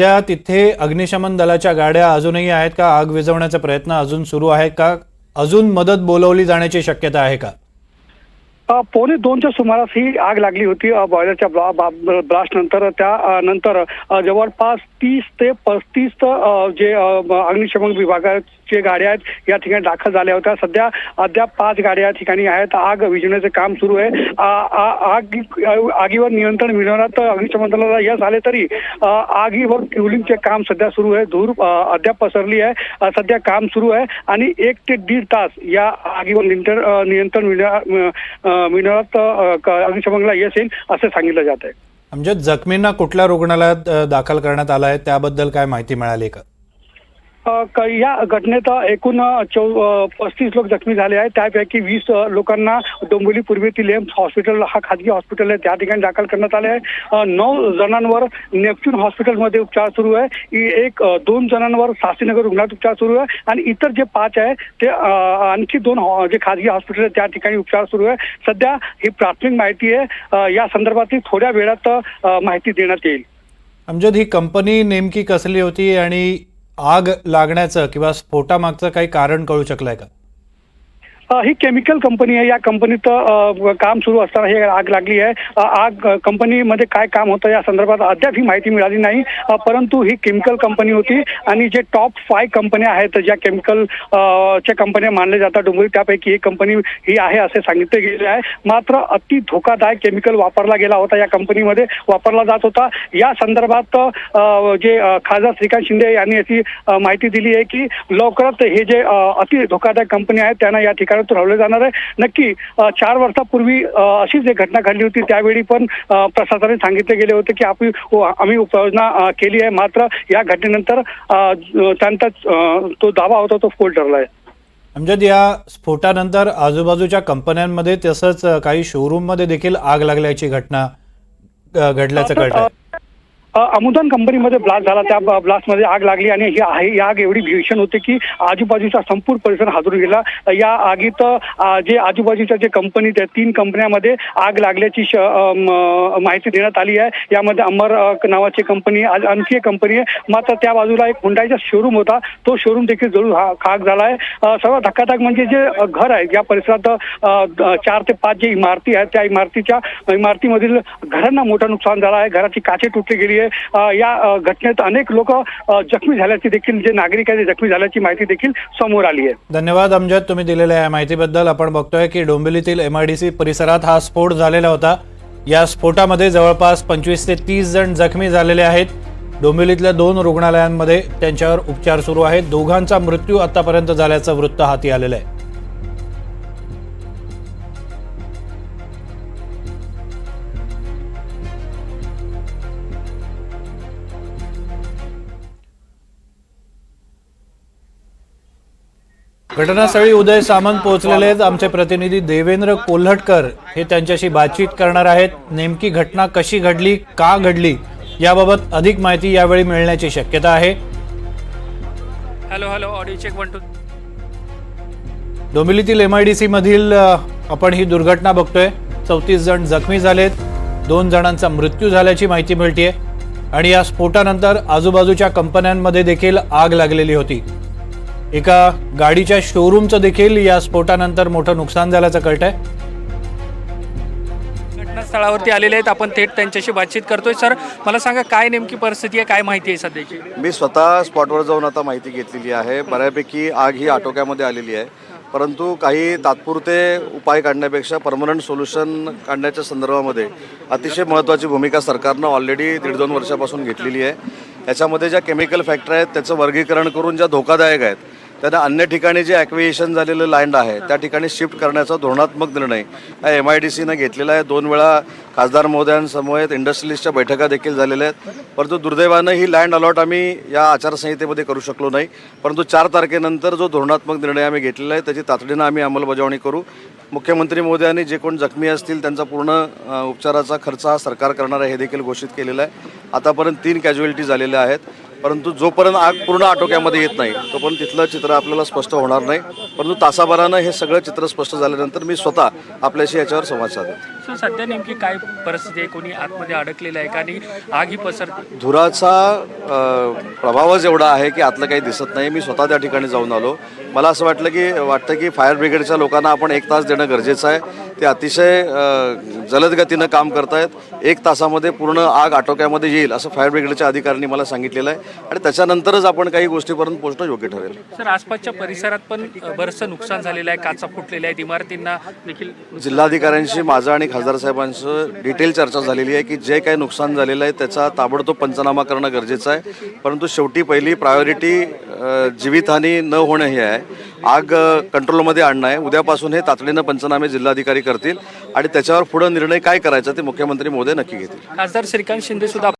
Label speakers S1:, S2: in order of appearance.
S1: त्या तिथे अग्निशमन दलाच्या गाड्या अजूनही आहेत का? आग विझवण्याचा प्रयत्न अजून सुरू आहे का? अजून मदत बोलवली जाण्याची शक्यता आहे का?
S2: अ, दोनच्या सुमारास ही आग लागली होती बॉयलरच्या ब्ला- ब्लास्ट नंतर. त्या नंतर जवळपास तीस ते पस्तीस जे अग्निशमन विभागात अग्निशमन गाड्या आहेत. या ठिकाणी दाखल झाल्या होत्या. सध्या अद्याप पाच गाड्या या ठिकाणी आहेत. आग विझवण्याचे काम सुरू आहे. आग आगीवर नियंत्रण मिळवण्यात अग्निशमन दलाला यश आले तरी आगीवर क्युलिंगचे काम सध्या सुरू आहे. धूर अद्याप पसरली आहे. सध्या काम सुरू आहे. आणि एक ते दीड तास या आगीवर नियंत्रण नियंत्रण मिळवण्यात अग्निशमनला यश येईल असं सांगितलं जात आहे.
S1: म्हणजे जखमींना कुठल्या रुग्णालयात दाखल करण्यात आलं आहे? त्याबद्दल काय माहिती मिळाली का?
S2: या घटनेत एकूण चौ पस्तीस लोक जखमी झाले आहेत. त्यापैकी वीस लोकांना डोंबिवली पूर्वेतील एम्स हॉस्पिटल हा खाजगी हॉस्पिटल आहे त्या ठिकाणी दाखल करण्यात आले आहे. नऊ जणांवर नेपच्यून हॉस्पिटलमध्ये उपचार सुरू आहे. एक दोन जणांवर शास्त्रीनगर रुग्णालयात उपचार सुरू आहे. आणि इतर जे पाच आहे ते आणखी दोन जे खाजगी हॉस्पिटल आहे त्या ठिकाणी उपचार सुरू आहे. सध्या ही प्राथमिक माहिती आहे. या संदर्भातली थोड्या वेळात माहिती देण्यात येईल.
S1: अमजद ही कंपनी नेमकी कसली होती आणि आग लागण्याचं किंवा स्फोटामागचं काही कारण कळू शकलं आहे
S2: का? ही केमिकल कंपनी आहे. या कंपनीत काम सुरू असताना ही आग लागली आहे. आग कंपनीमध्ये काय काम होतं या संदर्भात अद्याप ही माहिती मिळाली नाही. परंतु ही केमिकल कंपनी होती आणि जे टॉप फाय कंपन्या आहेत ज्या केमिकल च्या कंपन्या मानल्या जातात डोंगरी त्यापैकी एक कंपनी ही आहे असे सांगितले गेले आहे. मात्र अति धोकादायक केमिकल वापरला गेला होता. या कंपनीमध्ये वापरला जात होता. या संदर्भात जे खासदार श्रीकांत शिंदे यांनी अशी माहिती दिली आहे की लवकरच हे जे अति धोकादायक कंपनी आहेत त्यांना या ठिकाणी हलवले जाणार आहे. नक्की चार वर्षापूर्वी अशीच एक घटना घडली होती. त्यावेळी पण प्रशासनाने सांगितले गेले होते की आपण आम्ही उपाययोजना केली आहे. मात्र या घटनेनंतर त्यांचा तो दावा होता तो फोल ठरला आहे.
S1: अमजद या स्फोटानंतर आजूबाजूच्या कंपन्यांमध्ये तसंच काही शोरूममध्ये देखील आग लागल्याची घटना घडल्याचं
S2: अ, अमुदान कंपनीमध्ये ब्लास्ट झाला. त्या ब्लास्टमध्ये आग लागली आणि ही आहे ही आग एवढी भीषण होती की आजूबाजूचा संपूर्ण परिसर हादरून गेला. या आगीत जे आजूबाजूच्या जे कंपनी त्या तीन कंपन्यामध्ये आग लागल्याची माहिती देण्यात आली आहे. यामध्ये अमर नावाची कंपनी आणखी एक कंपनी आहे. मात्र त्या बाजूला एक हुंडाईचा शोरूम होता. तो शोरूम देखील जळून हा- खाक झाला आहे. सर्वात धक्कादायक म्हणजे जे घर आहे या परिसरात चार ते पाच जे इमारती आहेत त्या इमारतीच्या इमारतीमधील घरांना मोठं नुकसान झालं आहे. घराची काचे तुटली गेली आहे या घटनेत अनेक लोक जखमी झाल्याची देखील जे नागरिक आहेत जखमी झाल्याची माहिती देखील समोर आली आहे.
S1: धन्यवाद अमजद. तुम्ही दिलेल्या या माहितीबद्दल आपण बघतोय की डोंबिवलीतील एमआयडीसी परिसरात हा स्फोट झालेला होता. या स्फोटामध्ये जवळपास पंचवीस ते तीस जण जखमी झालेले आहेत. डोंबिवलीतल्या दोन रुग्णालयांमध्ये त्यांच्यावर उपचार सुरू आहेत. दोघांचा मृत्यू आतापर्यंत झाल्याचं वृत्त हाती आलेलं आहे. घटनास्थळी उदय सामंत पोहोचलेले आहेत. आमचे प्रतिनिधी देवेंद्र कोल्हटकर हे त्यांच्याशी बातचीत करणार आहेत. नेमकी घटना कशी घडली का घडली याबाबत अधिक माहिती यावेळी मिळण्याची शक्यता आहे.
S3: Hello hello audio check one two.
S1: डोंबिवलीतील MIDC मधील अ, आपण ही दुर्घटना बघतोय. चौतीस जण जखमी झालेत. दोन जणांचा मृत्यू झाल्याची माहिती मिळतीये. आणि या स्फोटानंतर आजूबाजूच्या कंपन्यांमध्ये देखील आग लागलेली होती. एका गाडीच्या शोरूमचं देखील या स्फोटानंतर मोठं नुकसान झाल्याचं कळतंय.
S3: घटनास्थळावरती आलेले आहेत. आपण थेट त्यांच्याशी बातचीत करतोय. सर मला सांगा काय नेमकी परिस्थिती आहे? काय माहिती आहे सध्याची?
S4: मी स्वतः स्पॉटवर जाऊन आता माहिती घेतलेली आहे. बऱ्यापैकी आग ही आटोक्यामध्ये आलेली आहे. परंतु काही तात्पुरते उपाय काढण्यापेक्षा परमनंट सोल्युशन काढण्याच्या संदर्भामध्ये अतिशय महत्त्वाची भूमिका सरकारनं ऑलरेडी दीड दोन वर्षापासून घेतलेली आहे. याच्यामध्ये ज्या केमिकल फॅक्टरी आहेत त्याचं वर्गीकरण करून ज्या धोकादायक आहेत त्यांना अन्य ठिकाणी जे ॲक्विएशन झालेलं लँड आहे त्या ठिकाणी शिफ्ट करण्याचा धोरणात्मक निर्णय हा एम आय डी सीनं घेतलेला आहे. दोन वेळा खासदार महोदयांसमवेत इंडस्ट्रियलिस्टच्या बैठका देखील झालेल्या आहेत. परंतु दुर्दैवानं ही लँड अलॉट आम्ही या आचारसंहितेमध्ये करू शकलो नाही. परंतु चार तारखेनंतर जो धोरणात्मक निर्णय आम्ही घेतलेला आहे त्याची तातडीनं आम्ही अंमलबजावणी करू. मुख्यमंत्री मोदयांनी जे कोण जखमी असतील त्यांचा पूर्ण उपचाराचा खर्च हा सरकार करणार आहे हे देखील घोषित केलेला आहे. आतापर्यंत तीन कॅज्युअलिटी झालेल्या आहेत. परंतु जोपर्यंत आग पूर्ण आटोक्यामध्ये येत नाही तोपर्यंत तिथलं चित्र आपल्याला स्पष्ट होणार नाही. परंतु तासाभरानं हे सगळं चित्र स्पष्ट झाल्यानंतर मी स्वतः आपल्याशी याच्यावर संवाद साधेन.
S3: सर सध्या नेमकी काय परिस्थिती आहे? कोणी आतमध्ये अडकलेलं आहे का? आणि आग ही पसरते
S4: धुराचा प्रभावच एवढा आहे की आतलं काही दिसत नाही. मी स्वतः त्या ठिकाणी जाऊन आलो. मला असं वाटलं की वाटतं की फायर ब्रिगेडच्या लोकांना आपण एक तास देणं गरजेचं आहे. ते अतिशय जलद गतीनं काम करतायत. एक तासामध्ये पूर्ण आग आटोक्यामध्ये येईल असं फायर ब्रिगेडच्या अधिकाऱ्यांनी मला सांगितलेलं आहे. आणि त्याच्यानंतरच आपण काही गोष्टीपर्यंत पोहोचणं योग्य ठरेल.
S3: सर आसपासच्या परिसरात पण बरंचसं नुकसान झालेलं आहे. काचा फुटलेल्या आहेत. इमारतींना देखील
S4: जिल्हाधिकाऱ्यांशी माझं आणि खासदार साहेबांचं डिटेल चर्चा झालेली आहे की जे काही नुकसान झालेलं आहे त्याचा ताबडतोब पंचनामा करणं गरजेचं आहे. परंतु शेवटी पहिली प्रायोरिटी जीवितहानी न होणं हे आहे. आग कंट्रोलमध्ये आणणं आहे. उद्यापासून हे तातडीनं पंचनामे जिल्हाधिकारी करतील आणि त्याच्यावर पुढे निर्णय काय करायचा ते मुख्यमंत्री मोदी नक्की घेतील.
S3: खासदार श्रीकांत शिंदे सुद्धा